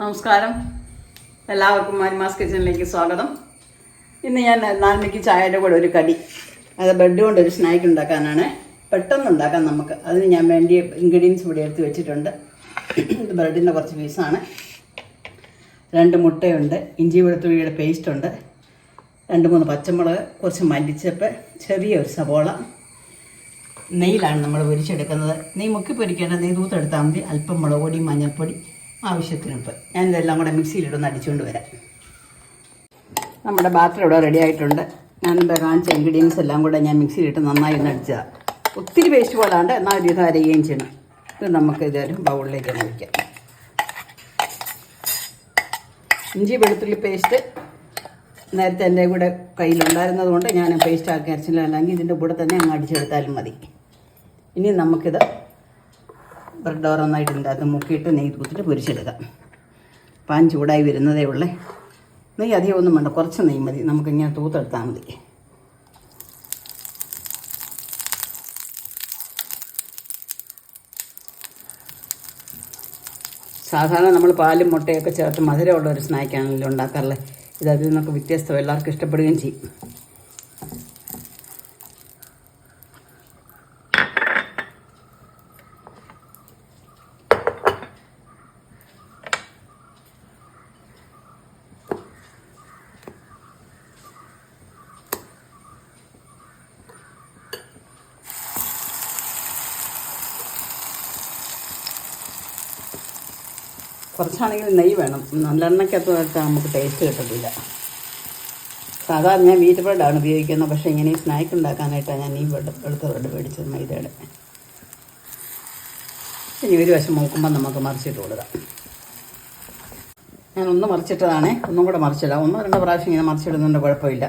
നമസ്കാരം. എല്ലാവർക്കും മാരിമാസ് കിച്ചണിലേക്ക് സ്വാഗതം. ഇന്ന് ഞാൻ നാലുമണിക്ക് ചായയുടെ കൂടെ ഒരു കടി അത് ബ്രെഡ് കൊണ്ട് ഒരു സ്നാക്ക് ഉണ്ടാക്കാനാണ്. പെട്ടെന്ന് ഉണ്ടാക്കാം നമുക്ക്. അതിന് ഞാൻ വേണ്ടിയ ഇൻഗ്രീഡിയൻസ് ഇവിടെ എടുത്ത് വെച്ചിട്ടുണ്ട്. ഇത് ബ്രെഡിന്റെ കുറച്ച് പീസാണ് രണ്ട് മുട്ടയുണ്ട് ഇഞ്ചി വെളുത്തുള്ളിയുടെ പേസ്റ്റ് ഉണ്ട്. രണ്ട് മൂന്ന് പച്ചമുളക് കുറച്ച് മല്ലിച്ചപ്പ് ചെറിയൊരു സവോള. നെയ്യിലാണ് നമ്മൾ പൊരിച്ചെടുക്കുന്നത്. നെയ്യ് മുക്കി പൊരിക്കേണ്ട നെയ്യ് തൂത്തെടുത്താൽ മതി അല്പം മുളക് പൊടി മഞ്ഞൾപ്പൊടി ആവശ്യത്തിന് ഉപ്പ് ഞാൻ ഇതെല്ലാം കൂടെ മിക്സിയിലിടുന്ന് അടിച്ചുകൊണ്ട് വരാം. നമ്മുടെ ബാത്റൂം ഇവിടെ റെഡി ആയിട്ടുണ്ട്. ഞാൻ ഇവിടെ കാണിച്ച ഇൻഗ്രീഡിയൻസ് എല്ലാം കൂടെ ഞാൻ മിക്സിയിലിട്ട് നന്നായി ഒന്ന് അടിച്ചതാണ് ഒത്തിരി വേസ്റ്റ് പോലാണ്ട് എന്നാൽ ഒരു ഇത് അരയുകയും ചെയ്യണം. ഇത് നമുക്ക് ഇതൊരു ബൗളിലേക്ക് വയ്ക്കാം ഇഞ്ചി വെളുത്തുള്ളി പേസ്റ്റ് നേരത്തെ എന്റെ കൂടെ കയ്യിലുണ്ടായിരുന്നത് കൊണ്ട് ഞാൻ പേസ്റ്റ് ആക്കി അരച്ചില്ല അല്ലെങ്കിൽ ഇതിന്റെ കൂടെ തന്നെ അങ്ങ് അടിച്ചെടുത്താലും മതി. ഇനി നമുക്കിത് ബ്രെഡ് ഓരോന്നായിട്ട് ഇതിന്റെ അത് മുക്കിയിട്ട് നെയ്യ് കുത്തിട്ട് പൊരിച്ചെടുക്കാം. പാൻ ചൂടായി വരുന്നതേ ഉള്ളേ. നെയ്യ് അധികം ഒന്നും വേണ്ട. കുറച്ച് നെയ്യ് മതി. നമുക്കിങ്ങനെ തൂത്തെടുത്താൽ മതി. സാധാരണ നമ്മൾ പാലും മുട്ടയൊക്കെ ചേർത്ത് മധുരമുള്ള ഒരു സ്നാക്കാണല്ലോ ഉണ്ടാക്കാറുള്ളത്. ഇത് അതിൽ നിന്നൊക്കെ വ്യത്യസ്തം. എല്ലാവർക്കും ഇഷ്ടപ്പെടുകയും ചെയ്യും. കുറച്ചാണെങ്കിൽ നെയ്യ് വേണം. നല്ലെണ്ണയ്ക്കകത്ത് നമുക്ക് ടേസ്റ്റ് കിട്ടത്തില്ല. സാധാരണ ഞാൻ വീറ്റ് ബ്രെഡാണ് ഉപയോഗിക്കുന്നത്. പക്ഷേ ഇങ്ങനെ സ്നാക്ക് ഉണ്ടാക്കാനായിട്ടാണ് ഞാൻ ഈ ബ്രെഡ് വെളുത്ത ബ്രെഡ് മേടിച്ചത് മൈദയുടെ. ഇനി ഒരു വശം നോക്കുമ്പോൾ നമുക്ക് മറിച്ചിട്ട് കൊടുക്കാം. ഞാൻ ഒന്ന് മറിച്ചിട്ടതാണേ. ഒന്നും കൂടെ മറിച്ചില്ല ഒന്നോ രണ്ടോ പ്രാവശ്യം ഇങ്ങനെ മറിച്ചിടുന്നുണ്ട് കുഴപ്പമില്ല.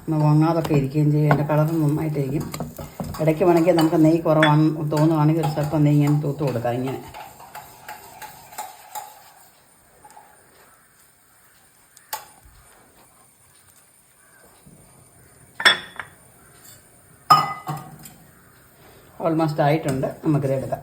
ഒന്ന് വാങ്ങാതൊക്കെ ഇരിക്കുകയും ചെയ്യും. എന്റെ കളർ നന്നായിട്ടിരിക്കും ഇടയ്ക്ക് വേണമെങ്കിൽ നമുക്ക് നെയ്യ് കുറവാണ് തോന്നുവാണെങ്കിൽ ഒരു സ്വല്പം നെയ്യ് ഞാൻ തൂത്ത് കൊടുക്കാം ഇങ്ങനെ. ഓൾമോസ്റ്റ് ആയിട്ടുണ്ട്. നമുക്കിത് എടുക്കാം.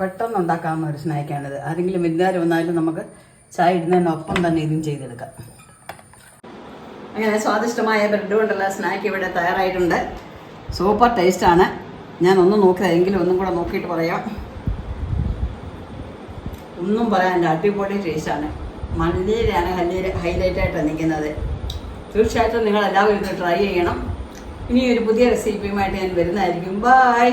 പെട്ടെന്ന് ഉണ്ടാക്കാവുന്ന ഒരു സ്നാക്കാണിത്. ആരെങ്കിലും വിരുന്നുകാർ വന്നാലും നമുക്ക് ചായ ഇടുന്നതിനൊപ്പം തന്നെ ഇതും ചെയ്തെടുക്കാം. അങ്ങനെ സ്വാദിഷ്ടമായ ബ്രെഡ് കൊണ്ടുള്ള സ്നാക്ക് ഇവിടെ തയ്യാറായിട്ടുണ്ട്. സൂപ്പർ ടേസ്റ്റാണ്. ഞാൻ ഒന്ന് നോക്കിയത്. എങ്കിലും ഒന്നും കൂടെ നോക്കിയിട്ട് പറയാം. ഒന്നും പറയാനില്ല അടിപൊളി ടേസ്റ്റാണ് മല്ലിയിലാണ് ഹൈലൈറ്റ് ആയിട്ട് നിൽക്കുന്നത് തീർച്ചയായിട്ടും നിങ്ങൾ എല്ലാവരും ട്രൈ ചെയ്യണം. ഇനി ഒരു പുതിയ റെസിപ്പിയുമായിട്ട് ഞാൻ വരുന്നതായിരിക്കും. ബായ്